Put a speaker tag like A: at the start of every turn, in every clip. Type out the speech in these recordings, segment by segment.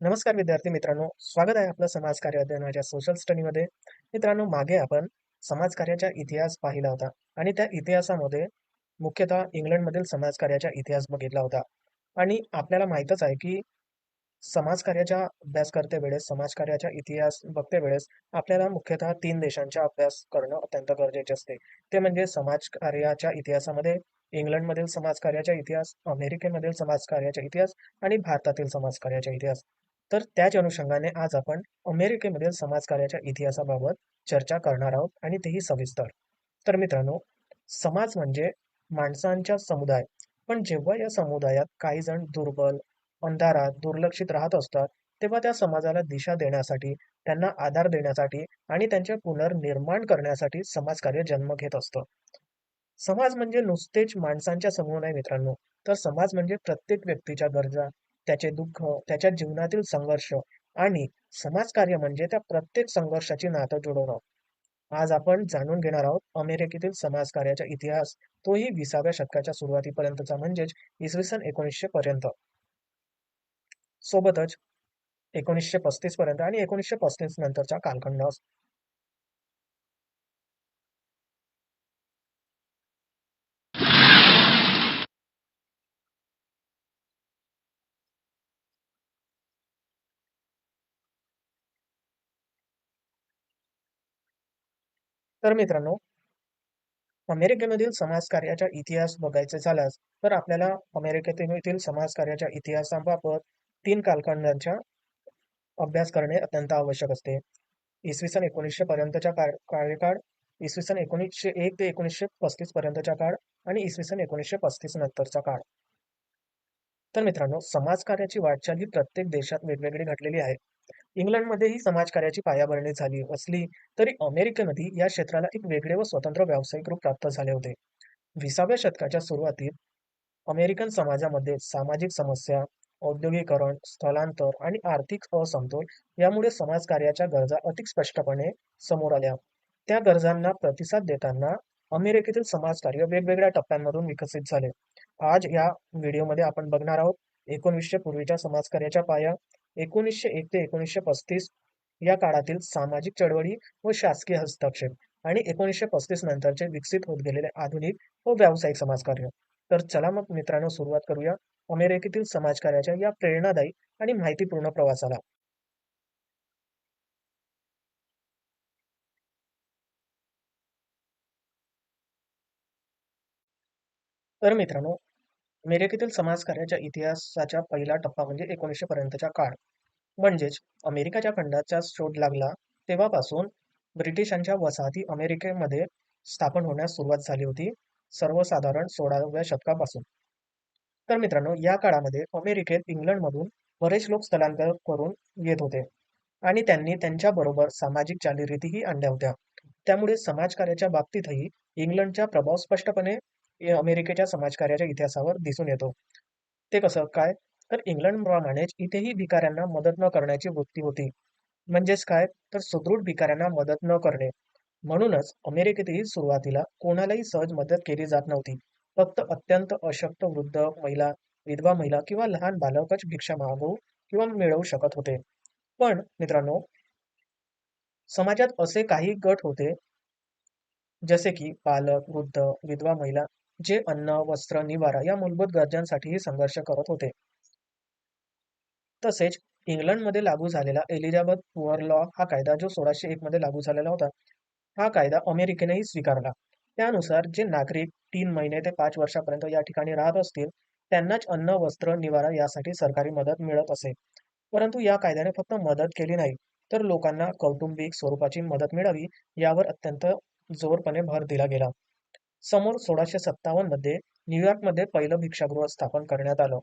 A: नमस्कार विद्यार्थी मित्रांनो स्वागत आहे आपलं समाज कार्य अध्ययनाच्या सोशल स्टडीमध्ये मित्रांनो मागे आपण समाजकार्याचा इतिहास पाहिला होता आणि त्या इतिहासामध्ये मुख्यतः इंग्लंडमधील समाजकार्याचा इतिहास बघितला होता. आणि आपल्याला माहीतच आहे की समाजकार्याचा अभ्यास करते वेळेस समाजकार्याचा इतिहास बघते वेळेस आपल्याला मुख्यतः तीन देशांचा अभ्यास करणं अत्यंत गरजेचे असते. ते म्हणजे समाजकार्याच्या इतिहासामध्ये इंग्लंडमधील समाजकार्याचा इतिहास अमेरिकेमधील समाजकार्याचा इतिहास आणि भारतातील समाजकार्याचा इतिहास. तर त्याच अनुषंगाने आज आपण अमेरिकेमधील समाजकार्याच्या इतिहासाबाबत चर्चा करणार आहोत आणि तेही सविस्तर. तर मित्रांनो समाज म्हणजे माणसांचा समुदाय. पण जेव्हा या समुदायात काही जण दुर्बल अंधारात दुर्लक्षित राहत असतात तेव्हा त्या समाजाला दिशा देण्यासाठी त्यांना आधार देण्यासाठी आणि त्यांचे पुनर्निर्माण करण्यासाठी समाजकार्य जन्म घेत असतं. समाज म्हणजे नुसतेच माणसांच्या समूह नाही मित्रांनो. तर समाज म्हणजे प्रत्येक व्यक्तीच्या गरजा त्याचे दुःख त्याच्या जीवनातील संघर्ष आणि समाजकार्य म्हणजे त्या प्रत्येक संघर्षाची नातं जुळवणं आज आपण जाणून घेणार आहोत अमेरिकेतील समाजकार्याचा इतिहास. तोही विसाव्या शतकाच्या सुरुवातीपर्यंतचा म्हणजेच इसवी सन एकोणीसशे पर्यंत. सोबतच एकोणीसशे पस्तीस पर्यंत आणि एकोणीसशे पस्तीस नंतरचा कालखंड तर मित्रांनो अमेरिकेमधील समाजकार्याचा इतिहास बघायचा झाल्यास तर आपल्याला अमेरिकेतील समाजकार्याच्या इतिहासाबाबत तीन कालखंडांचा अभ्यास करणे अत्यंत आवश्यक असते. इसवी सन एकोणीसशे पर्यंतच्या कार्यकाळ इसवी सन एकोणीसशे एक ते एकोणीसशे पस्तीस पर्यंतचा काळ आणि इसवी सन एकोणीसशे पस्तीस नंतरचा काळ. तर मित्रांनो समाजकार्याची वाटचाल ही प्रत्येक देशात वेगवेगळी घडलेली आहे. इंग्लंडमध्येही समाजकार्याची पायाभरणी झाली असली तरी अमेरिकेमध्ये या क्षेत्राला एक वेगळे व स्वतंत्र व्यावसायिक रूप प्राप्त झाले होते. विसाव्या शतकाच्या सुरुवातीत अमेरिकन समाजामध्ये सामाजिक समस्या औद्योगिकरण स्थलांतर आणि आर्थिक असमतोल यामुळे समाजकार्याच्या गरजा अधिक स्पष्टपणे समोर आल्या. त्या गरजांना प्रतिसाद देताना अमेरिकेतील समाजकार्य वेगवेगळ्या टप्प्यांमधून विकसित झाले. आज या व्हिडिओमध्ये आपण बघणार आहोत एकोणवीसशे पूर्वीच्या समाजकार्याच्या पाया एकोणीसशे एक ते एकोणीसशे पस्तीस या काळातील सामाजिक चळवळी व शासकीय हस्तक्षेप आणि एकोणीसशे पस्तीस नंतरचे विकसित होत गेलेले आधुनिक व व्यावसायिक समाजकार्य. तर चला मग मित्रांनो सुरुवात करूया अमेरिकेतील समाजकार्याच्या या प्रेरणादायी आणि माहितीपूर्ण प्रवासाला. तर मित्रांनो अमेरिकेतील समाजकार्याच्या इतिहासाचा पहिला टप्पा म्हणजे एकोणीसशे पर्यंतचा काळ. म्हणजेच अमेरिकाच्या खंडाचा शोध लागला तेव्हापासून ब्रिटिशांच्या वसाहती अमेरिकेमध्ये स्थापन होण्यास सुरुवात झाली होती सर्वसाधारण सोळाव्या शतकापासून. तर मित्रांनो या काळामध्ये अमेरिकेत इंग्लंडमधून बरेच लोक स्थलांतर करून येत होते आणि त्यांनी त्यांच्या बरोबर सामाजिक चालीरीतीही आणल्या होत्या. त्यामुळे समाजकार्याच्या बाबतीतही इंग्लंडचा प्रभाव स्पष्टपणे अमेरिकेच्या समाजकार्याच्या इतिहासावर दिसून येतो. ते कसं? काय? तर इंग्लंडप्रमाणेच इथेही भिकाऱ्यांना मदत न करण्याची वृत्ती होती. म्हणजेच काय? तर सुदृढ भिकाऱ्यांना मदत न करणे. म्हणूनच अमेरिकेतही सुरुवातीला कोणालाही सहज मदत केली जात नव्हती. फक्त अत्यंत अशक्त वृद्ध महिला विधवा महिला किंवा लहान बालकच भिक्षा मागवू किंवा मिळवू शकत होते. पण मित्रांनो समाजात असे काही गट होते जसे की बालक वृद्ध विधवा महिला जे अन्न वस्त्र निवारा या मूलभूत गरजांसाठीही संघर्ष करत होते. तसेच इंग्लंडमध्ये लागू झालेला एलिझाबेथ पुअर लॉ हा कायदा जो सोळाशे एक मध्ये लागू झालेला होता हा कायदा अमेरिकेनेही स्वीकारला. त्यानुसार जे नागरिक तीन महिने ते पाच वर्षापर्यंत या ठिकाणी राहत असतील त्यांनाच अन्न वस्त्र निवारा यासाठी सरकारी मदत मिळत असे. परंतु या कायद्याने फक्त मदत केली नाही तर लोकांना कौटुंबिक स्वरूपाची मदत मिळावी यावर अत्यंत जोरपणे भर दिला गेला. समोर सोळाशे सत्तावन्नमध्ये न्यूयॉर्कमध्ये पहिलं भिक्षागृह स्थापन करण्यात आलं.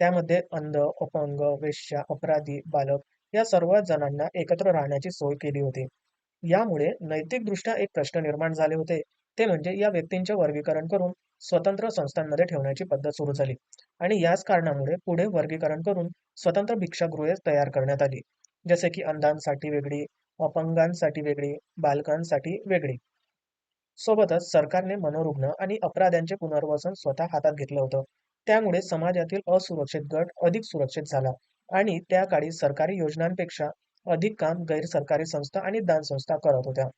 A: त्यामध्ये अंध अपंग वेश्या अपराधी बालक या सर्व जणांना एकत्र राहण्याची सोय केली होती. यामुळे नैतिकदृष्ट्या एक प्रश्न निर्माण झाले होते. ते म्हणजे या व्यक्तींचे वर्गीकरण करून स्वतंत्र संस्थांमध्ये ठेवण्याची पद्धत सुरू झाली आणि याच कारणामुळे पुढे वर्गीकरण करून स्वतंत्र भिक्षागृहे तयार करण्यात आली. जसे की अंधांसाठी वेगळी अपंगांसाठी वेगळी बालकांसाठी वेगळी. सोबतच सरकारने मनोरुग्ण आणि अपराध्यांचे पुनर्वसन स्वतः हातात घेतलं होतं त्यामुळे समाजातील असुरक्षित गट अधिक सुरक्षित झाला आणि त्या काळी सरकारी योजनांपेक्षा अधिक काम गैरसरकारी संस्था आणि दानसंस्था करत होत्या.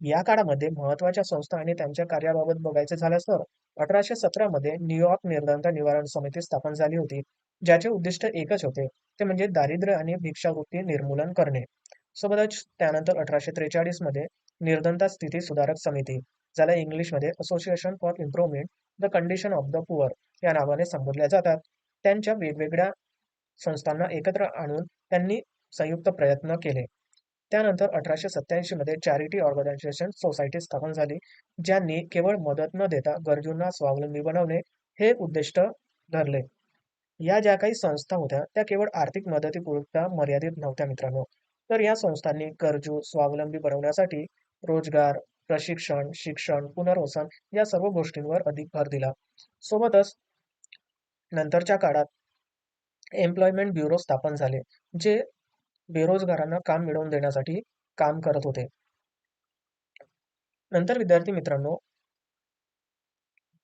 A: या काळामध्ये महत्त्वाच्या संस्था आणि त्यांच्या कार्याबाबत बघायचं झाल्यास तर 1817 मध्ये न्यूयॉर्क निर्धनता निवारण समिती स्थापन झाली होती, ज्याचे उद्दिष्ट एकच होते, ते म्हणजे दारिद्र्य आणि भिक्षावृत्ती निर्मूलन करणे. सोबतच त्यानंतर 1843 मध्ये निर्धनता स्थिती सुधारक समिती, ज्याला इंग्लिशमध्ये association for improvement the condition of the poor या नावाने संबोधल्या जातात, त्यांच्या वेगवेगळ्या संस्थांना एकत्र आणून त्यांनी संयुक्त प्रयत्न केले. त्यानंतर 1887 मध्ये चॅरिटी ऑर्गनायझेशन सोसायटी स्थापन झाली, ज्यांनी केवळ मदत न देता गरजूंना स्वावलंबी बनवणे हे उद्दिष्ट धरले. या ज्या काही संस्था होत्या त्या केवळ आर्थिक मदतीपुरता मर्यादित नव्हत्या मित्रांनो. तर या संस्थांनी गरजू स्वावलंबी बनवण्यासाठी रोजगार, प्रशिक्षण, शिक्षण, पुनर्वसन या सर्व गोष्टींवर अधिक भर दिला. सोबतच नंतरच्या काळात एम्प्लॉयमेंट ब्युरो स्थापन झाले, जे बेरोजगारांना काम मिळवून देण्यासाठी काम करत होते. नंतर विद्यार्थी मित्रांनो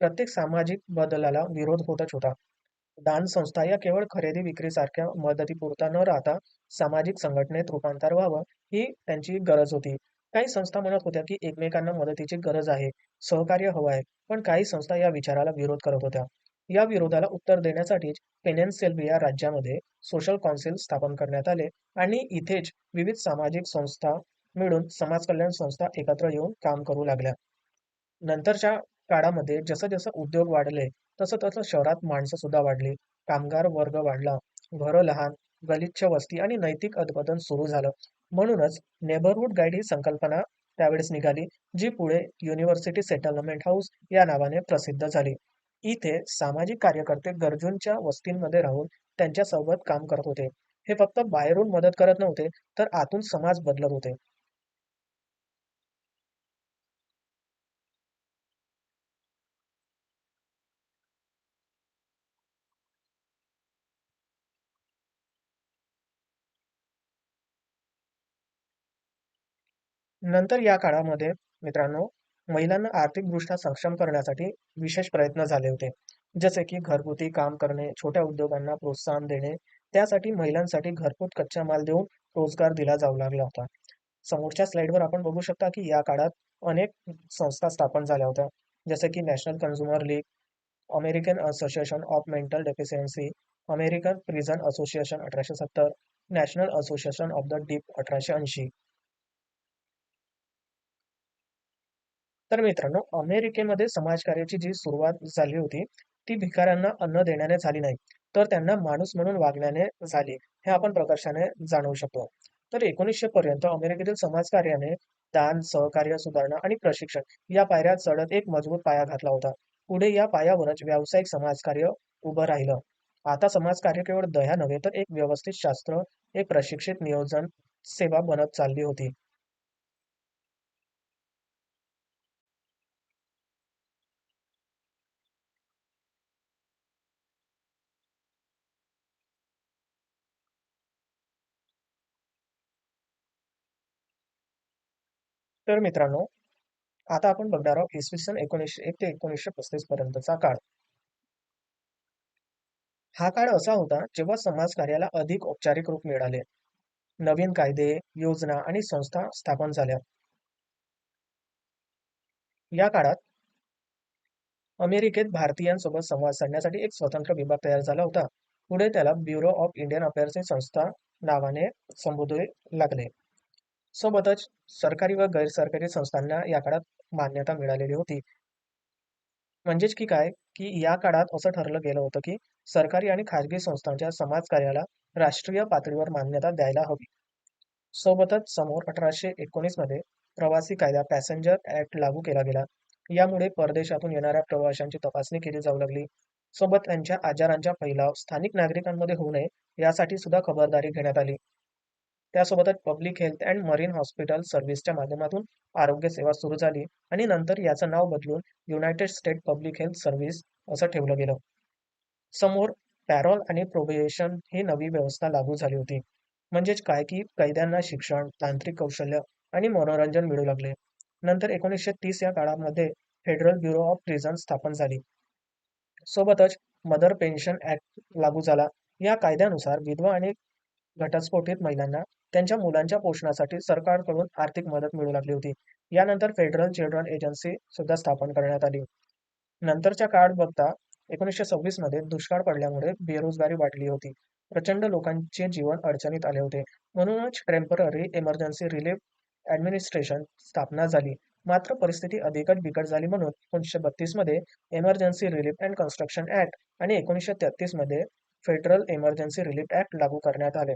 A: प्रत्येक सामाजिक बदलाला विरोध होतच होता. दान संस्था या केवळ खरेदी विक्रीसारख्या मदतीपुरता न राहता सामाजिक संघटनेत रूपांतर व्हावं ही त्यांची गरज होती. काही संस्था म्हणत होत्या की एकमेकांना मदतीची गरज आहे, सहकार्य हवं आहे, पण काही संस्था या विचाराला विरोध करत होत्या. या विरोधाला उत्तर देण्यासाठीच पेनिन्सिल्व्हिया राज्यामध्ये सोशल कौन्सिल स्थापन करण्यात आले आणि इथेच विविध सामाजिक संस्था मिळून समाजकल्याण संस्था एकत्र येऊन काम करू लागल्या. नंतरच्या काळामध्ये जसं जसं उद्योग वाढले तसं तसं शहरात माणसं सुद्धा वाढली, कामगार वर्ग वाढला, घरं लहान, गलिच्छ वस्ती आणि नैतिक अधपतन सुरू झालं. म्हणूनच नेबरहूड गाईड ही संकल्पना त्यावेळेस निघाली, जी पुढे युनिव्हर्सिटी सेटलमेंट हाऊस या नावाने प्रसिद्ध झाली. इथे सामाजिक कार्यकर्ते गरजूंच्या वस्तींमध्ये राहून त्यांच्यासोबत काम करत होते. हे फक्त बाहेरून मदत करत नव्हते, तर आतून समाज बदलत होते. नंतर या काळामध्ये मित्रांनो महिलांना आर्थिकदृष्ट्या सक्षम करण्यासाठी विशेष प्रयत्न झाले होते. जसे की घरगुती काम करणे, छोट्या उद्योगांना प्रोत्साहन देणे, त्यासाठी महिलांसाठी घरपोच कच्चा माल देऊन रोजगार दिला जाऊ लागला होता. समोरच्या स्लाइडवर आपण बघू शकता की या काळात अनेक संस्था स्थापन झाल्या होत्या. जसे की national consumer league, American association of mental deficiency, American prison association अठराशे सत्तर, national association of the deep अठराशे ऐंशी. तर मित्रांनो अमेरिकेमध्ये समाजकार्याची जी सुरुवात झाली होती ती भिकाऱ्यांना अन्न देण्याने झाली नाही, तर त्यांना माणूस म्हणून वागण्याने झाली, हे आपण प्रकर्षाने जाणवू शकतो. तर एकोणीसशे पर्यंत अमेरिकेतील समाजकार्याने दान, सहकार्य, सुधारणा आणि प्रशिक्षण या पायऱ्या चढत एक मजबूत पाया घातला होता. पुढे या पायावरच व्यावसायिक समाजकार्य उभं राहिलं. आता समाजकार्य केवळ दया नव्हे तर एक व्यवस्थित शास्त्र, एक प्रशिक्षित नियोजन सेवा बनत चालली होती. तर मित्रांनो आता आपण बघणार आहोत इसवी सन एकोणीसशे एक ते एकोणीसशे पस्तीस पर्यंतचा काळ. हा काळ असा होता जेव्हा समाजकार्याला अधिक औपचारिक रूप मिळाले. नवीन कायदे, योजना आणि संस्था स्थापन झाल्या. या काळात अमेरिकेत भारतीयांसोबत संवाद साधण्यासाठी एक स्वतंत्र विभाग तयार झाला होता. पुढे त्याला ब्युरो ऑफ इंडियन अफेअर्स संस्था नावाने संबोधू लागले. सोबतच सरकारी व गैरसरकारी संस्थांना या काळात मान्यता मिळालेली होती. म्हणजेच की काय, की या काळात असं ठरलं गेलं होतं, की सरकारी आणि खाजगी संस्थांच्या समाजकार्याला राष्ट्रीय पातळीवर मान्यता द्यायला हवी. सोबतच समोर अठराशे एकोणीसमध्ये प्रवासी कायदा पॅसेंजर ऍक्ट लागू केला गेला. यामुळे परदेशातून येणाऱ्या प्रवाशांची तपासणी केली जाऊ लागली. सोबत त्यांच्या आजारांचा फैलाव स्थानिक नागरिकांमध्ये होऊ नये यासाठी सुद्धा खबरदारी घेण्यात आली. त्यासोबतच public health and marine hospital सर्व्हिसच्या माध्यमातून आरोग्य सेवा सुरू झाली आणि नंतर याचं नाव बदलून United State public health service असं ठेवलं गेलं. समोर पॅरोल आणि प्रोबेशन ही नवी व्यवस्था लागू झाली होती. म्हणजेच काय की कैद्यांना शिक्षण, तांत्रिक कौशल्य आणि मनोरंजन मिळू लागले. नंतर एकोणीसशे तीस या काळामध्ये फेडरल ब्युरो ऑफ प्रिझन स्थापन झाली. सोबतच मदर पेन्शन ऍक्ट लागू झाला या कायद्यानुसार विधवा आणि घटस्फोटित महिलांना त्यांच्या मुलांच्या पोषणासाठी सरकारकडून आर्थिक मदत मिळू लागली होती. यानंतर फेडरल चिल्ड्रन एजन्सी सुद्धा स्थापन करण्यात आली. नंतरच्या काळात बघता एकोणीसशे सव्वीसमध्ये दुष्काळ पडल्यामुळे बेरोजगारी वाढली होती. प्रचंड लोकांचे जीवन अडचणीत आले होते. म्हणूनच टेंपररी इमर्जन्सी रिलीफ ऍडमिनिस्ट्रेशन स्थापना झाली. मात्र परिस्थिती अधिकच बिकट झाली म्हणून एकोणीसशे बत्तीसमध्ये emergency relief and construction act आणि एकोणीसशे तेहतीसमध्ये फेडरल इमर्जन्सी रिलीफ ऍक्ट लागू करण्यात आले.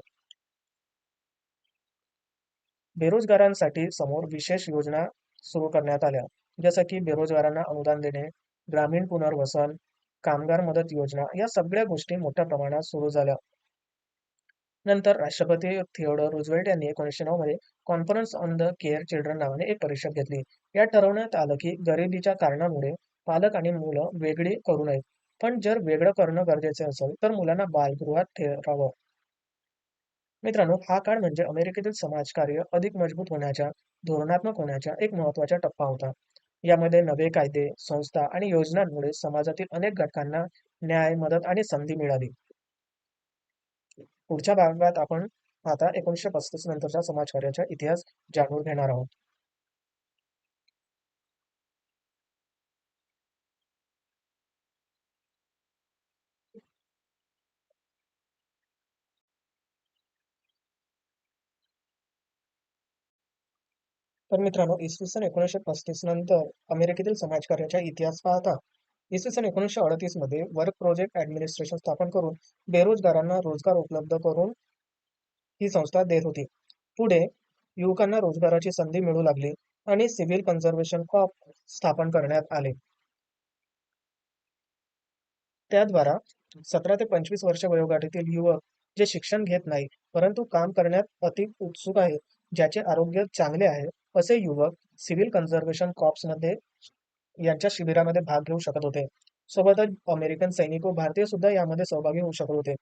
A: बेरोजगारांसाठी समोर विशेष योजना सुरू करण्यात आल्या. जसं की बेरोजगारांना अनुदान देणे ग्रामीण पुनर्वसन कामगार मदत योजना या सगळ्या गोष्टी मोठ्या प्रमाणात सुरू झाल्या. नंतर राष्ट्रपती थिओडर रुझवेल्ट यांनी एकोणीसशे नऊ मध्ये conference on the care children नावाने एक परिषद घेतली. यात ठरवण्यात आलं की गरिबीच्या कारणामुळे पालक आणि मुलं वेगळी करू नयेत. पण जर वेगळं करणं गरजेचे असेल तर मुलांना बालगृहात ठेवावं. मित्रांनो हा काळ म्हणजे अमेरिकेतील समाजकार्य अधिक मजबूत होण्याच्या धोरणात्मक होण्याच्या एक महत्त्वाचा टप्पा होता. यामध्ये नवे कायदे संस्था आणि योजनांमुळे समाजातील अनेक घटकांना न्याय मदत आणि संधी मिळाली. पुढच्या भागात आपण आता एकोणीसशे पस्तीस नंतरच्या समाजकार्याचा इतिहास जाणून घेणार आहोत. तर मित्रांनो इसवी सन एकोणीसशे पस्तीस नंतर अमेरिकेतील समाजकार्याचा इतिहास पाहता इसवी सन एकोणीसशे अडतीसमध्ये वर्क प्रोजेक्ट ऍडमिनिस्ट्रेशन स्थापन करून बेरोजगारांना रोजगार उपलब्ध करून ही संस्था देत होती. पुढे युवकांना रोजगाराची संधी मिळू लागली आणि सिव्हिल कन्झर्वेशन कॉप स्थापन करण्यात आले. त्याद्वारा सतरा ते पंचवीस वर्ष वयोगटातील युवक जे शिक्षण घेत नाही परंतु काम करण्यात अति उत्सुक आहे ज्याचे आरोग्य चांगले आहे असे युवक सिव्हिल कन्झर्वेशन कॉप्समध्ये यांच्या शिबिरामध्ये भाग घेऊ शकत होते? सोबतच अमेरिकन सैनिक व भारतीय सुद्धा यामध्ये सहभागी होऊ शकत होते.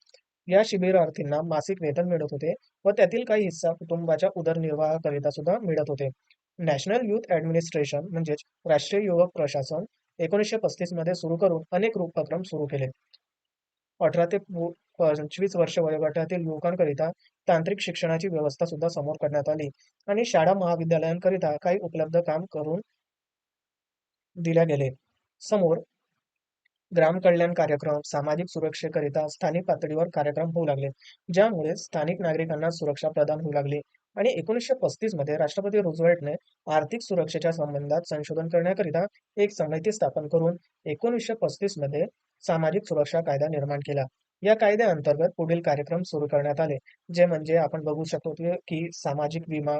A: या शिबिरार्थींना मासिक वेतन मिळत होते व त्यातील काही हिस्सा कुटुंबाच्या उदरनिर्वाहाकरिता सुद्धा मिळत होते. नॅशनल युथ ऍडमिनिस्ट्रेशन म्हणजेच राष्ट्रीय युवक प्रशासन एकोणीसशे पस्तीसमध्ये सुरू करून अनेक उपक्रम सुरू केले. अठरा ते पंचवीस वर्ष वयोगटातील युवकांकरिता तांत्रिक शिक्षणाची व्यवस्था सुद्धा समोर करण्यात आली. आणि शाळा महाविद्यालयांकरिता काही उपलब्ध काम करून दिल्या गेले. समोर ग्राम कल्याण कार्यक्रम सामाजिक सुरक्षेकरिता स्थानिक पातळीवर कार्यक्रम होऊ लागले ज्यामुळे स्थानिक नागरिकांना सुरक्षा प्रदान होऊ लागली. आणि एकोणीसशे पस्तीसमध्ये राष्ट्रपती रुझवेल्टने आर्थिक सुरक्षेच्या संबंधात संशोधन करण्याकरिता एक समिती स्थापन करून एकोणीसशे पस्तीसमध्ये सामाजिक सुरक्षा कायदा निर्माण केला. या कायद्याअंतर्गत पुढील कार्यक्रम सुरू करण्यात आले जे म्हणजे आपण बघू शकतो की सामाजिक विमा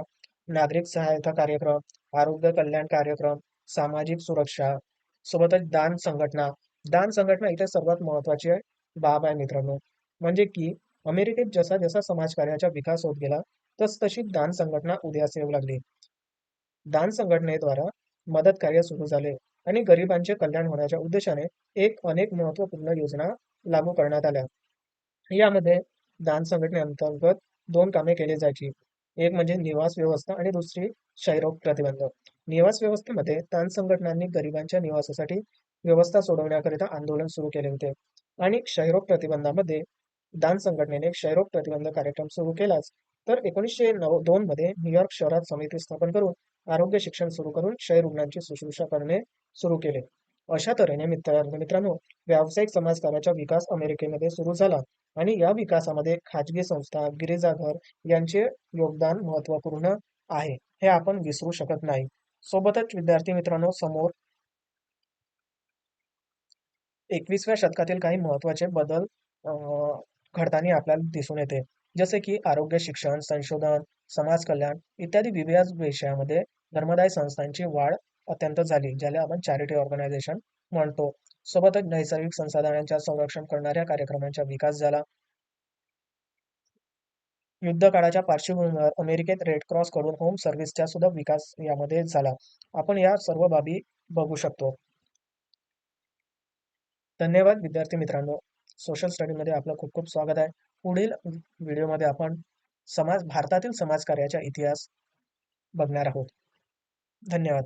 A: नागरिक सहायता कार्यक्रम आरोग्य कल्याण कार्यक्रम सामाजिक सुरक्षा सोबतच दान संघटना. दान संघटना इथे सर्वात महत्वाची बाब आहे मित्रांनो. म्हणजे की अमेरिकेत जसा जसा समाजकार्याचा विकास होत गेला तस तशी दान संघटना उदयास येऊ लागली. दान संघटनेद्वारा मदत कार्य सुरू झाले आणि गरिबांचे कल्याण होण्याच्या उद्देशाने एक अनेक महत्त्वपूर्ण योजना लागू करण्यात आल्या. यामध्ये दान संघटनेअंतर्गत दोन कामे केली जायची. एक म्हणजे निवास व्यवस्था आणि दुसरी क्षयरोग प्रतिबंध निवास व्यवस्थेमध्ये दान संघटनांनी गरिबांच्या निवासासाठी व्यवस्था सोडवण्याकरिता आंदोलन सुरू केले होते. आणि क्षयरोग प्रतिबंधामध्ये दान संघटनेने क्षयरोग प्रतिबंध कार्यक्रम सुरू केलाच. तर एकोणीसशे नऊ दोन मध्ये न्यूयॉर्क शहरात समिती स्थापन करून आरोग्य शिक्षण सुरू करून क्षय रुग्णांची शुश्रूषा करणे सुरू केले. अशा तऱ्हेने मित्र मित्रांनो व्यावसायिक समाजकार्याचा विकास अमेरिकेमध्ये सुरू झाला आणि या विकासामध्ये खाजगी संस्था गिरिजाघर यांचे योगदान महत्त्वपूर्ण आहे. हे आपण विसरू शकत नाही. सोबतच विद्यार्थी मित्रांनो समोर एकवीसव्या शतकातील काही महत्त्वाचे बदल घडताना आपल्याला दिसून येते. जसे की आरोग्य शिक्षण संशोधन समाज कल्याण इत्यादी विविध विषयामध्ये धर्मदाय संस्थांची वाढ अत्यंत झाली ज्याला आपण चॅरिटी ऑर्गनायझेशन म्हणतो. सोबतच नैसर्गिक संसाधनांच्या संरक्षण करणाऱ्या कार्यक्रमांचा विकास झाला. युद्ध काळाच्या पार्श्वभूमीवर अमेरिकेत रेड क्रॉसकडून होम सर्व्हिसचा सुद्धा विकास यामध्ये झाला. आपण या सर्व बाबी बघू शकतो. धन्यवाद विद्यार्थी मित्रांनो. सोशल स्टडीमध्ये आपलं खूप खूप स्वागत आहे. पुढील व्हिडिओमध्ये आपण समाज भारतातील समाजकार्याचा इतिहास बघणार आहोत. धन्यवाद.